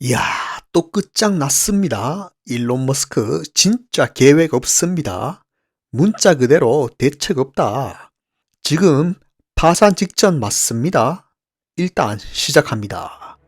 이야, 또 끝장났습니다. 일론 머스크 진짜 계획 없습니다. 문자 그대로 대책 없다. 지금 파산 직전 맞습니다. 일단 시작합니다.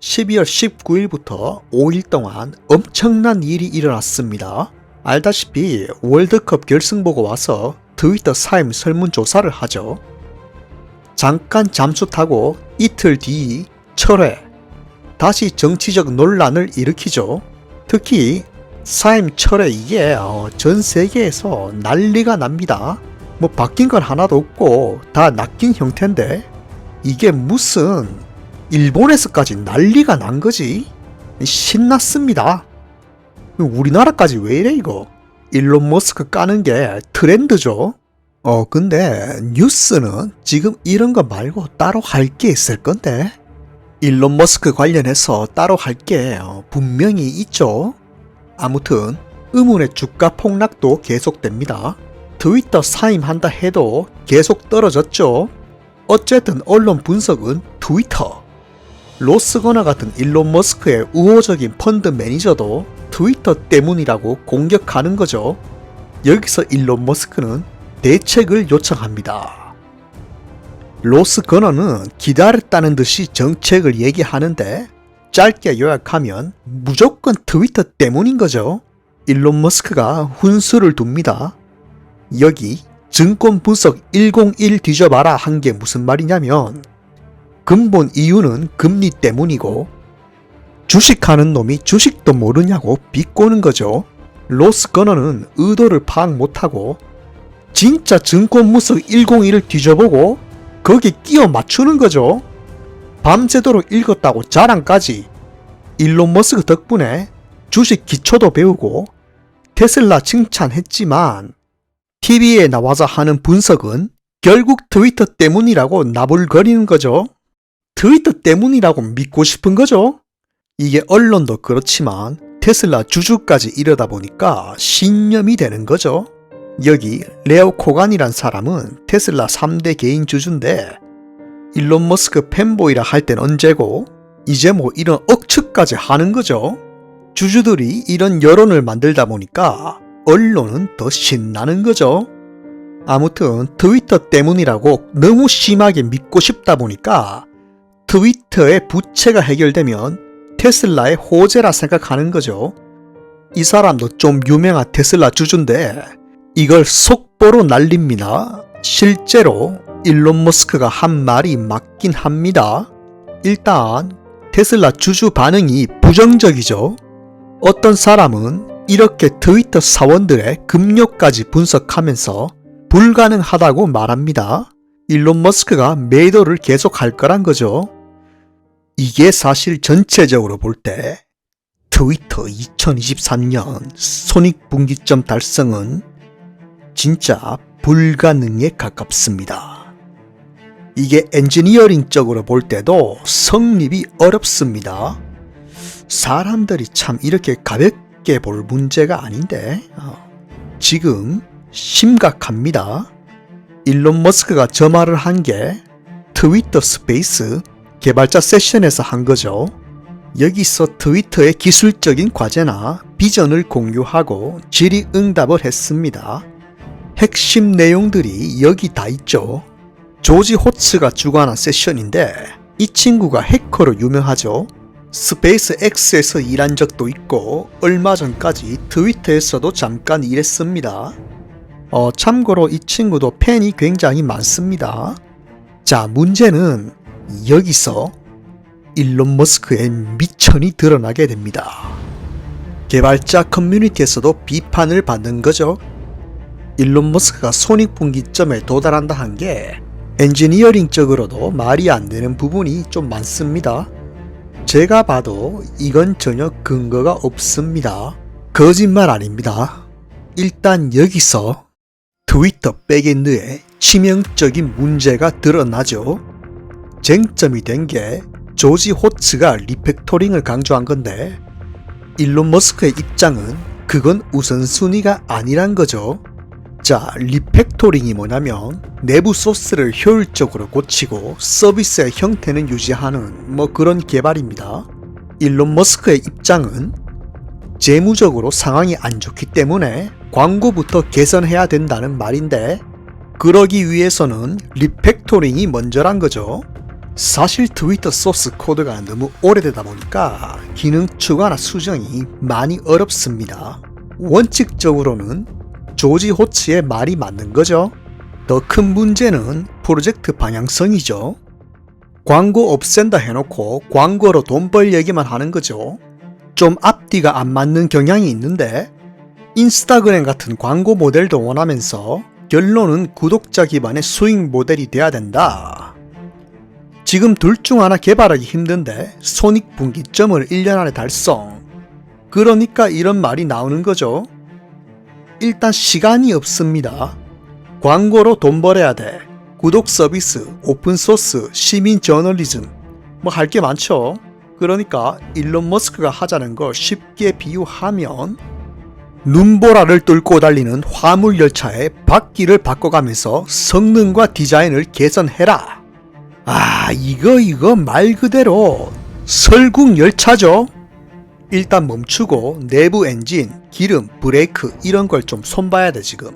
12월 19일부터 5일 동안 엄청난 일이 일어났습니다. 알다시피 월드컵 결승 보고 와서 트위터 사임 설문조사를 하죠. 잠깐 잠수 타고 이틀 뒤 철회, 다시 정치적 논란을 일으키죠. 특히 사임 철회 이게 어, 전 세계에서 난리가 납니다. 뭐 바뀐 건 하나도 없고 다 낚인 형태인데 이게 무슨 일본에서까지 난리가 난 거지? 신났습니다. 우리나라까지 왜 이래 이거? 일론 머스크 까는 게 트렌드죠. 어 근데 뉴스는 지금 이런 거 말고 따로 할 게 있을 건데 일론 머스크 관련해서 따로 할 게 분명히 있죠. 아무튼 의문의 주가 폭락도 계속됩니다. 트위터 사임한다 해도 계속 떨어졌죠. 어쨌든 언론 분석은 트위터. 로스거나 같은 일론 머스크의 우호적인 펀드 매니저도 트위터 때문이라고 공격하는 거죠. 여기서 일론 머스크는 대책을 요청합니다. 로스 건너는 기다렸다는 듯이 정책을 얘기하는데 짧게 요약하면 무조건 트위터 때문인 거죠. 일론 머스크가 훈수를 둡니다. 여기 증권 분석 101 뒤져봐라 한 게 무슨 말이냐면 근본 이유는 금리 때문이고 주식하는 놈이 주식도 모르냐고 비꼬는 거죠. 로스 건너는 의도를 파악 못하고 진짜 증권 분석 101을 뒤져보고 거기 끼어 맞추는 거죠. 밤새도록 읽었다고 자랑까지 일론 머스크 덕분에 주식 기초도 배우고 테슬라 칭찬했지만 TV에 나와서 하는 분석은 결국 트위터 때문이라고 나불거리는 거죠. 트위터 때문이라고 믿고 싶은 거죠. 이게 언론도 그렇지만 테슬라 주주까지 이러다 보니까 신념이 되는 거죠. 여기 레오 코간이란 사람은 테슬라 3대 개인 주주인데 일론 머스크 팬보이라 할 땐 언제고 이제 뭐 이런 억측까지 하는 거죠. 주주들이 이런 여론을 만들다 보니까 언론은 더 신나는 거죠. 아무튼 트위터 때문이라고 너무 심하게 믿고 싶다 보니까 트위터의 부채가 해결되면 테슬라의 호재라 생각하는 거죠. 이 사람도 좀 유명한 테슬라 주주인데 이걸 속보로 날립니다. 실제로 일론 머스크가 한 말이 맞긴 합니다. 일단 테슬라 주주 반응이 부정적이죠. 어떤 사람은 이렇게 트위터 사원들의 급료까지 분석하면서 불가능하다고 말합니다. 일론 머스크가 매도를 계속할 거란 거죠. 이게 사실 전체적으로 볼 때 트위터 2023년 손익분기점 달성은 진짜 불가능에 가깝습니다. 이게 엔지니어링적으로 볼 때도 성립이 어렵습니다. 사람들이 참 이렇게 가볍게 볼 문제가 아닌데 어, 지금 심각합니다. 일론 머스크가 저 말을 한 게 트위터 스페이스 개발자 세션에서 한 거죠. 여기서 트위터의 기술적인 과제나 비전을 공유하고 질의응답을 했습니다. 핵심 내용들이 여기 다 있죠. 조지 호츠가 주관한 세션인데 이 친구가 해커로 유명하죠. 스페이스 X에서 일한 적도 있고 얼마 전까지 트위터에서도 잠깐 일했습니다. 어, 참고로 이 친구도 팬이 굉장히 많습니다. 자, 문제는 여기서 일론 머스크의 미천이 드러나게 됩니다. 개발자 커뮤니티에서도 비판을 받는 거죠. 일론 머스크가 손익분기점에 도달한다 한 게 엔지니어링적으로도 말이 안 되는 부분이 좀 많습니다. 제가 봐도 이건 전혀 근거가 없습니다. 거짓말 아닙니다. 일단 여기서 트위터 백엔드에 치명적인 문제가 드러나죠. 쟁점이 된 게 조지 호츠가 리팩토링을 강조한 건데 일론 머스크의 입장은 그건 우선순위가 아니란 거죠. 자, 리팩토링이 뭐냐면 내부 소스를 효율적으로 고치고 서비스의 형태는 유지하는 뭐 그런 개발입니다. 일론 머스크의 입장은 재무적으로 상황이 안 좋기 때문에 광고부터 개선해야 된다는 말인데 그러기 위해서는 리팩토링이 먼저란 거죠. 사실 트위터 소스 코드가 너무 오래되다 보니까 기능 추가나 수정이 많이 어렵습니다. 원칙적으로는 조지 호치의 말이 맞는 거죠. 더 큰 문제는 프로젝트 방향성이죠. 광고 없앤다 해놓고 광고로 돈 벌 얘기만 하는 거죠. 좀 앞뒤가 안 맞는 경향이 있는데 인스타그램 같은 광고 모델도 원하면서 결론은 구독자 기반의 수익 모델이 돼야 된다. 지금 둘 중 하나 개발하기 힘든데 손익 분기점을 1년 안에 달성. 그러니까 이런 말이 나오는 거죠. 일단 시간이 없습니다. 광고로 돈 벌어야 돼. 구독 서비스, 오픈소스, 시민 저널리즘, 뭐 할 게 많죠. 그러니까 일론 머스크가 하자는 걸 쉽게 비유하면 눈보라를 뚫고 달리는 화물 열차의 바퀴를 바꿔가면서 성능과 디자인을 개선해라. 아, 이거 이거 말 그대로 설국 열차죠. 일단 멈추고 내부 엔진, 기름, 브레이크 이런 걸 좀 손봐야 돼 지금.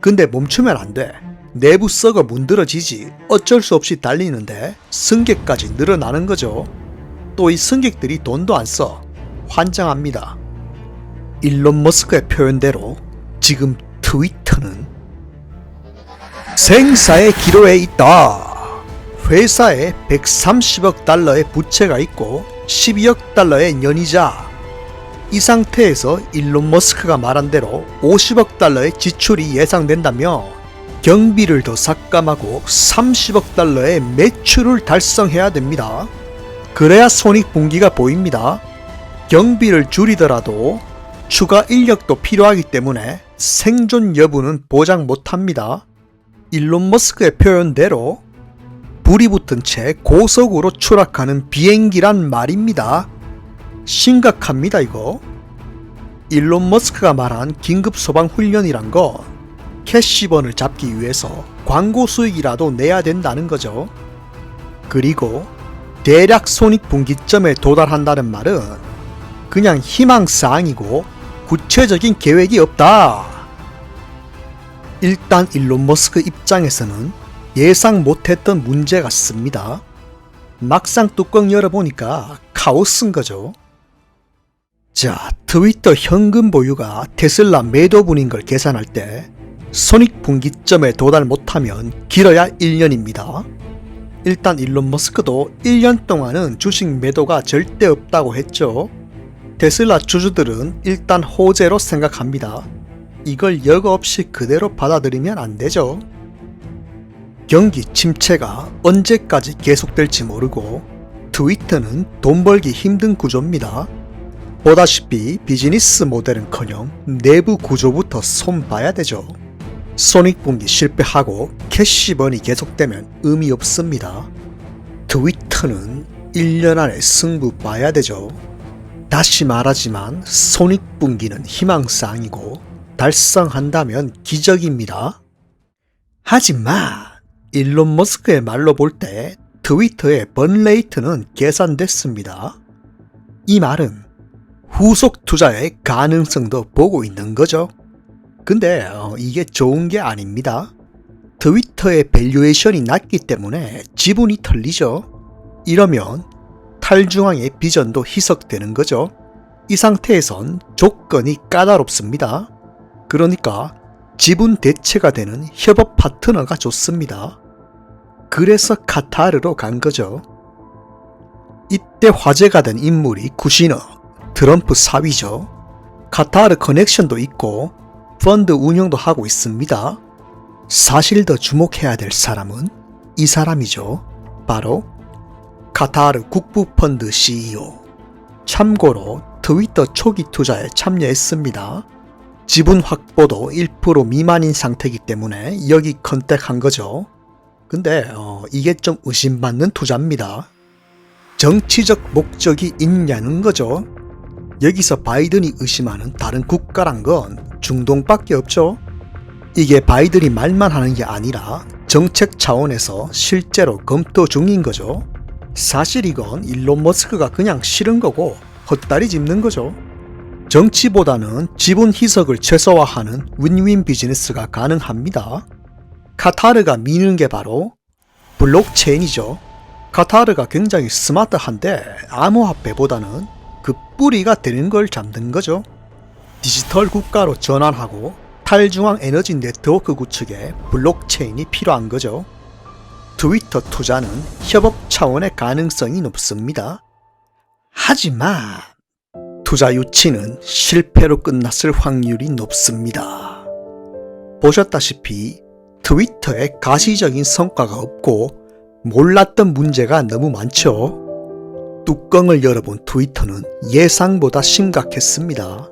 근데 멈추면 안 돼. 내부 썩어 문드러지지 어쩔 수 없이 달리는데 승객까지 늘어나는 거죠. 또 이 승객들이 돈도 안 써. 환장합니다. 일론 머스크의 표현대로 지금 트위터는 생사의 기로에 있다. 회사에 130억 달러의 부채가 있고 12억 달러의 연이자. 이 상태에서 일론 머스크가 말한 대로 50억 달러의 지출이 예상된다며 경비를 더 삭감하고 30억 달러의 매출을 달성해야 됩니다. 그래야 손익분기가 보입니다. 경비를 줄이더라도 추가 인력도 필요하기 때문에 생존 여부는 보장 못합니다. 일론 머스크의 표현대로 불이 붙은 채 고속으로 추락하는 비행기란 말입니다. 심각합니다, 이거. 일론 머스크가 말한 긴급 소방 훈련이란 건 캐시번을 잡기 위해서 광고 수익이라도 내야 된다는 거죠. 그리고 대략 손익분기점에 도달한다는 말은 그냥 희망사항이고 구체적인 계획이 없다. 일단 일론 머스크 입장에서는 예상 못했던 문제 같습니다. 막상 뚜껑 열어보니까 카오스인 거죠. 자, 트위터 현금 보유가 테슬라 매도분인 걸 계산할 때 손익분기점에 도달 못하면 길어야 1년입니다. 일단 일론 머스크도 1년 동안은 주식 매도가 절대 없다고 했죠. 테슬라 주주들은 일단 호재로 생각합니다. 이걸 여과 없이 그대로 받아들이면 안 되죠. 경기 침체가 언제까지 계속될지 모르고 트위터는 돈 벌기 힘든 구조입니다. 보다시피 비즈니스 모델은커녕 내부 구조부터 손 봐야 되죠. 손익분기 실패하고 캐시번이 계속되면 의미 없습니다. 트위터는 1년 안에 승부 봐야 되죠. 다시 말하지만 손익분기는 희망사항이고 달성한다면 기적입니다. 하지만 일론 머스크의 말로 볼 때 트위터의 번레이트는 계산됐습니다. 이 말은 후속 투자의 가능성도 보고 있는 거죠. 근데 어, 이게 좋은 게 아닙니다. 트위터의 밸류에이션이 낮기 때문에 지분이 털리죠. 이러면 탈중앙의 비전도 희석되는 거죠. 이 상태에선 조건이 까다롭습니다. 그러니까 지분 대체가 되는 협업 파트너가 좋습니다. 그래서 카타르로 간 거죠. 이때 화제가 된 인물이 쿠시너, 트럼프 사위죠. 카타르 커넥션도 있고 펀드 운영도 하고 있습니다. 사실 더 주목해야 될 사람은 이 사람이죠. 바로 카타르 국부펀드 CEO. 참고로 트위터 초기 투자에 참여했습니다. 지분 확보도 1% 미만인 상태이기 때문에 여기 컨택한 거죠. 근데 어, 이게 좀 의심받는 투자입니다. 정치적 목적이 있냐는 거죠. 여기서 바이든이 의심하는 다른 국가란 건 중동밖에 없죠. 이게 바이든이 말만 하는 게 아니라 정책 차원에서 실제로 검토 중인 거죠. 사실 이건 일론 머스크가 그냥 싫은 거고 헛다리 짚는 거죠. 정치보다는 지분 희석을 최소화하는 윈윈 비즈니스가 가능합니다. 카타르가 미는 게 바로 블록체인이죠. 카타르가 굉장히 스마트한데 암호화폐보다는 그 뿌리가 되는 걸 잡는 거죠. 디지털 국가로 전환하고 탈중앙 에너지 네트워크 구축에 블록체인이 필요한 거죠. 트위터 투자는 협업 차원의 가능성이 높습니다. 하지만 투자 유치는 실패로 끝났을 확률이 높습니다. 보셨다시피 트위터에 가시적인 성과가 없고 몰랐던 문제가 너무 많죠. 뚜껑을 열어본 트위터는 예상보다 심각했습니다.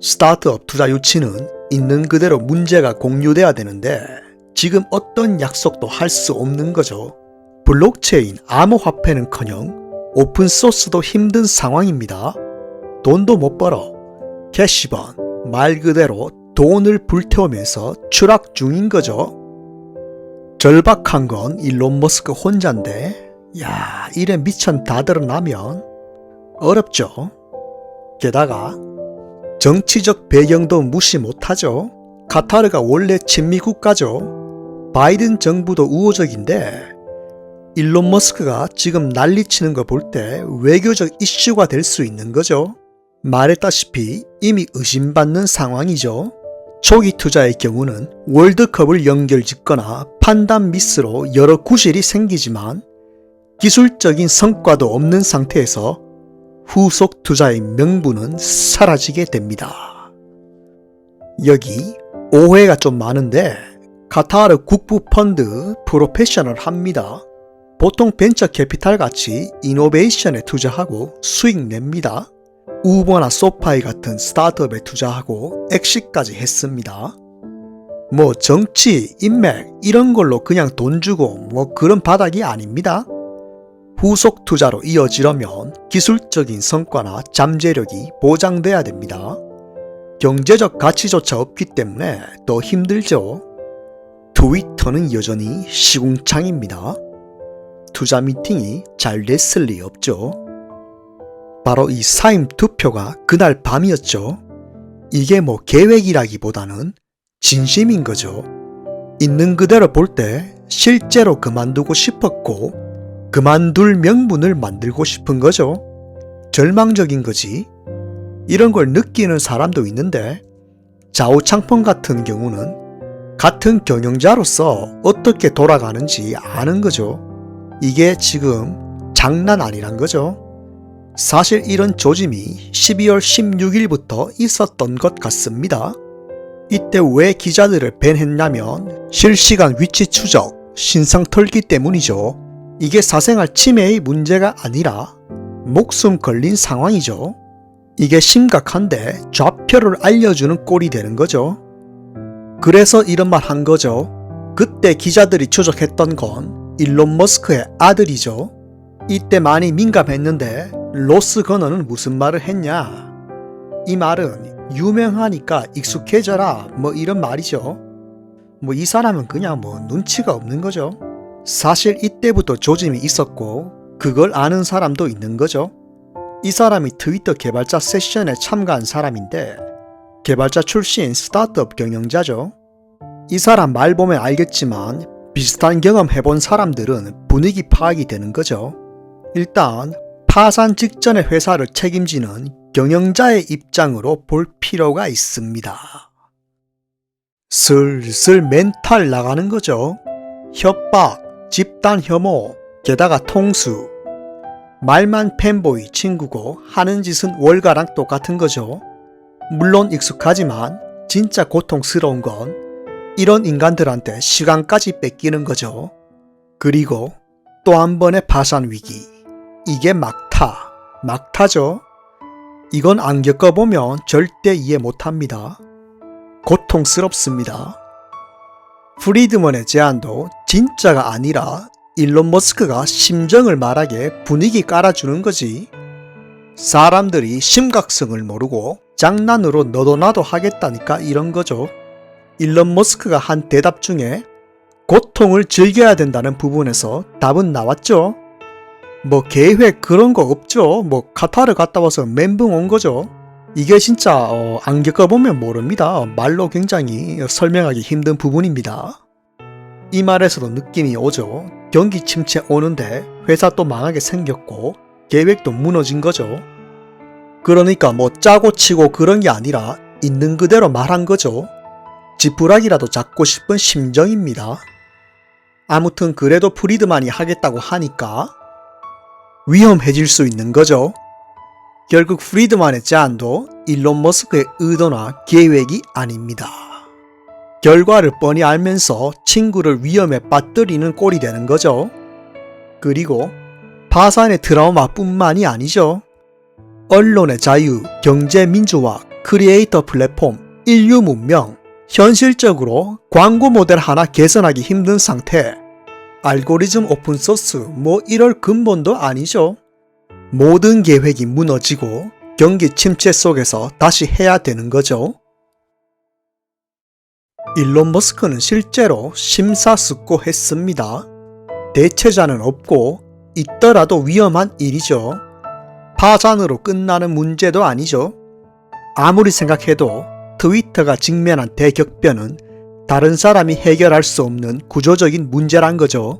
스타트업 투자 유치는 있는 그대로 문제가 공유돼야 되는데 지금 어떤 약속도 할 수 없는 거죠. 블록체인 암호화폐는커녕 오픈소스도 힘든 상황입니다. 돈도 못 벌어 캐시번 말 그대로 돈을 불태우면서 추락 중인 거죠. 절박한 건 일론 머스크 혼자인데 야 이래 미천 다 드러나면 어렵죠. 게다가 정치적 배경도 무시 못하죠. 카타르가 원래 친미 국가죠. 바이든 정부도 우호적인데 일론 머스크가 지금 난리치는 거 볼 때 외교적 이슈가 될 수 있는 거죠. 말했다시피 이미 의심받는 상황이죠. 초기 투자의 경우는 월드컵을 연결 짓거나 판단 미스로 여러 구실이 생기지만 기술적인 성과도 없는 상태에서 후속 투자의 명분은 사라지게 됩니다. 여기 오해가 좀 많은데 카타르 국부 펀드 프로페셔널 합니다. 보통 벤처 캐피탈 같이 이노베이션에 투자하고 수익 냅니다. 우버나 소파이 같은 스타트업에 투자하고 엑시까지 했습니다. 뭐 정치, 인맥 이런 걸로 그냥 돈 주고 뭐 그런 바닥이 아닙니다. 후속 투자로 이어지려면 기술적인 성과나 잠재력이 보장돼야 됩니다. 경제적 가치조차 없기 때문에 더 힘들죠. 트위터는 여전히 시궁창입니다. 투자 미팅이 잘 됐을 리 없죠. 바로 이 사임 투표가 그날 밤이었죠. 이게 뭐 계획이라기보다는 진심인 거죠. 있는 그대로 볼 때 실제로 그만두고 싶었고 그만둘 명분을 만들고 싶은 거죠. 절망적인 거지. 이런 걸 느끼는 사람도 있는데 좌우창펑 같은 경우는 같은 경영자로서 어떻게 돌아가는지 아는 거죠. 이게 지금 장난 아니란 거죠. 사실 이런 조짐이 12월 16일부터 있었던 것 같습니다. 이때 왜 기자들을 밴했냐면 실시간 위치 추적, 신상 털기 때문이죠. 이게 사생활 침해의 문제가 아니라 목숨 걸린 상황이죠. 이게 심각한데 좌표를 알려주는 꼴이 되는 거죠. 그래서 이런 말 한 거죠. 그때 기자들이 추적했던 건 일론 머스크의 아들이죠. 이때 많이 민감했는데 로스 건너는 무슨 말을 했냐? 이 말은 유명하니까 익숙해져라 뭐 이런 말이죠. 뭐 이 사람은 그냥 뭐 눈치가 없는 거죠. 사실 이때부터 조짐이 있었고 그걸 아는 사람도 있는 거죠. 이 사람이 트위터 개발자 세션에 참가한 사람인데 개발자 출신 스타트업 경영자죠. 이 사람 말 보면 알겠지만 비슷한 경험 해본 사람들은 분위기 파악이 되는 거죠. 일단 파산 직전의 회사를 책임지는 경영자의 입장으로 볼 필요가 있습니다. 슬슬 멘탈 나가는 거죠. 협박, 집단 혐오, 게다가 통수. 말만 팬보이 친구고 하는 짓은 월가랑 똑같은 거죠. 물론 익숙하지만 진짜 고통스러운 건 이런 인간들한테 시간까지 뺏기는 거죠. 그리고 또 한 번의 파산 위기. 이게 막타, 막타죠. 이건 안 겪어보면 절대 이해 못합니다. 고통스럽습니다. 프리드먼의 제안도 진짜가 아니라 일론 머스크가 심정을 말하게 분위기 깔아주는 거지. 사람들이 심각성을 모르고 장난으로 너도 나도 하겠다니까 이런 거죠. 일론 머스크가 한 대답 중에 고통을 즐겨야 된다는 부분에서 답은 나왔죠. 뭐 계획 그런 거 없죠. 뭐 카타르 갔다 와서 멘붕 온 거죠. 이게 진짜 어, 안 겪어보면 모릅니다. 말로 굉장히 설명하기 힘든 부분입니다. 이 말에서도 느낌이 오죠. 경기 침체 오는데 회사 또 망하게 생겼고 계획도 무너진 거죠. 그러니까 뭐 짜고 치고 그런 게 아니라 있는 그대로 말한 거죠. 지푸라기라도 잡고 싶은 심정입니다. 아무튼 그래도 프리드만이 하겠다고 하니까 위험해질 수 있는 거죠. 결국 프리드만의 제안도 일론 머스크의 의도나 계획이 아닙니다. 결과를 뻔히 알면서 친구를 위험에 빠뜨리는 꼴이 되는 거죠. 그리고 파산의 트라우마뿐만이 아니죠. 언론의 자유, 경제 민주화, 크리에이터 플랫폼, 인류 문명, 현실적으로 광고 모델 하나 개선하기 힘든 상태, 알고리즘 오픈소스, 뭐 이럴 근본도 아니죠. 모든 계획이 무너지고 경기 침체 속에서 다시 해야 되는 거죠. 일론 머스크는 실제로 심사숙고했습니다. 대체자는 없고 있더라도 위험한 일이죠. 파산으로 끝나는 문제도 아니죠. 아무리 생각해도 트위터가 직면한 대격변은 다른 사람이 해결할 수 없는 구조적인 문제란 거죠.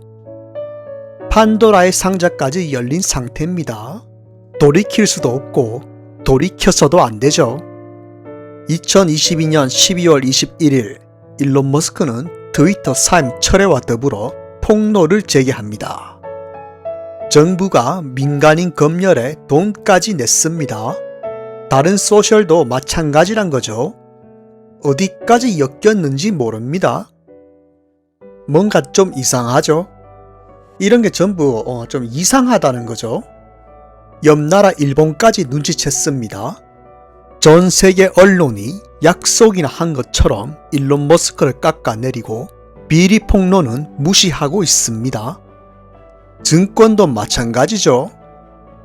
판도라의 상자까지 열린 상태입니다. 돌이킬 수도 없고 돌이켜서도 안 되죠. 2022년 12월 21일 일론 머스크는 트위터 사임 철회와 더불어 폭로를 제기합니다. 정부가 민간인 검열에 돈까지 냈습니다. 다른 소셜도 마찬가지란 거죠. 어디까지 엮였는지 모릅니다. 뭔가 좀 이상하죠? 이런 게 전부 어, 좀 이상하다는 거죠. 옆나라 일본까지 눈치챘습니다. 전 세계 언론이 약속이나 한 것처럼 일론 머스크를 깎아내리고 비리 폭로는 무시하고 있습니다. 증권도 마찬가지죠.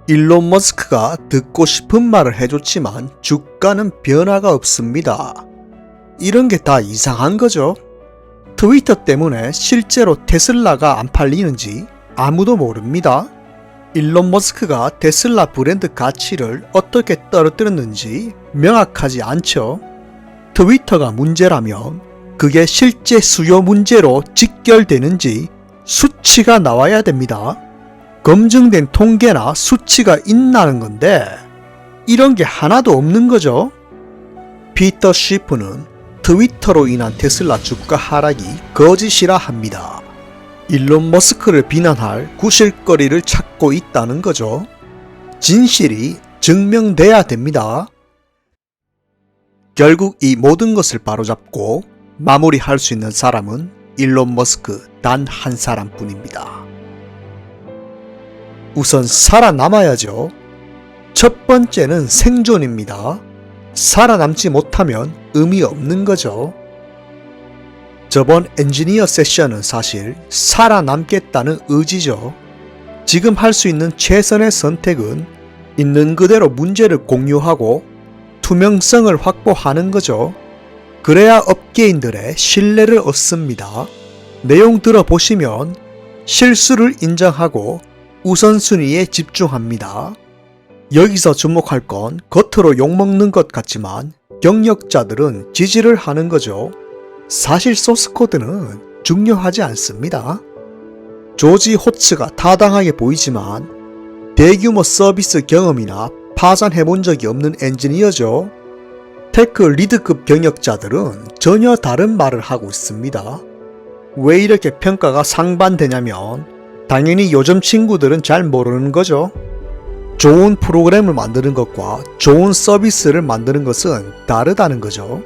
일론 머스크가 듣고 싶은 말을 해줬지만 주가는 변화가 없습니다. 이런 게 다 이상한 거죠. 트위터 때문에 실제로 테슬라가 안 팔리는지 아무도 모릅니다. 일론 머스크가 테슬라 브랜드 가치를 어떻게 떨어뜨렸는지 명확하지 않죠. 트위터가 문제라면 그게 실제 수요 문제로 직결되는지 수치가 나와야 됩니다. 검증된 통계나 수치가 있나는 건데 이런 게 하나도 없는 거죠. 피터 시프는 트위터로 인한 테슬라 주가 하락이 거짓이라 합니다. 일론 머스크를 비난할 구실거리를 찾고 있다는 거죠. 진실이 증명돼야 됩니다. 결국 이 모든 것을 바로잡고 마무리할 수 있는 사람은 일론 머스크 단 한 사람뿐입니다. 우선 살아남아야죠. 첫 번째는 생존입니다. 살아남지 못하면 의미 없는 거죠. 저번 엔지니어 세션은 사실 살아남겠다는 의지죠. 지금 할 수 있는 최선의 선택은 있는 그대로 문제를 공유하고 투명성을 확보하는 거죠. 그래야 업계인들의 신뢰를 얻습니다. 내용 들어보시면 실수를 인정하고 우선순위에 집중합니다. 여기서 주목할 건 겉으로 욕먹는 것 같지만 경력자들은 지지를 하는 거죠. 사실 소스코드는 중요하지 않습니다. 조지 호츠가 타당하게 보이지만 대규모 서비스 경험이나 파산해본 적이 없는 엔지니어죠. 테크 리드급 경력자들은 전혀 다른 말을 하고 있습니다. 왜 이렇게 평가가 상반되냐면 당연히 요즘 친구들은 잘 모르는 거죠. 좋은 프로그램을 만드는 것과 좋은 서비스를 만드는 것은 다르다는 거죠.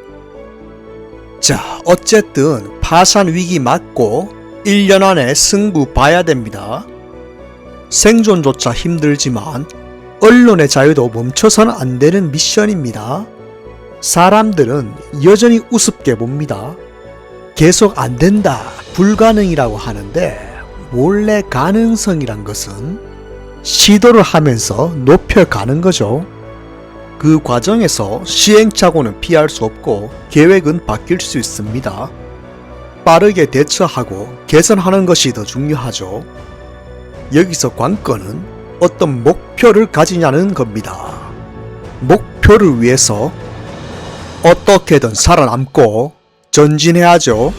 자, 어쨌든 파산 위기 맞고 1년 안에 승부 봐야 됩니다. 생존조차 힘들지만 언론의 자유도 멈춰서는 안 되는 미션입니다. 사람들은 여전히 우습게 봅니다. 계속 안 된다, 불가능이라고 하는데 원래 가능성이란 것은 시도를 하면서 높여가는 거죠. 그 과정에서 시행착오는 피할 수 없고 계획은 바뀔 수 있습니다. 빠르게 대처하고 개선하는 것이 더 중요하죠. 여기서 관건은 어떤 목표를 가지냐는 겁니다. 목표를 위해서 어떻게든 살아남고 전진해야죠.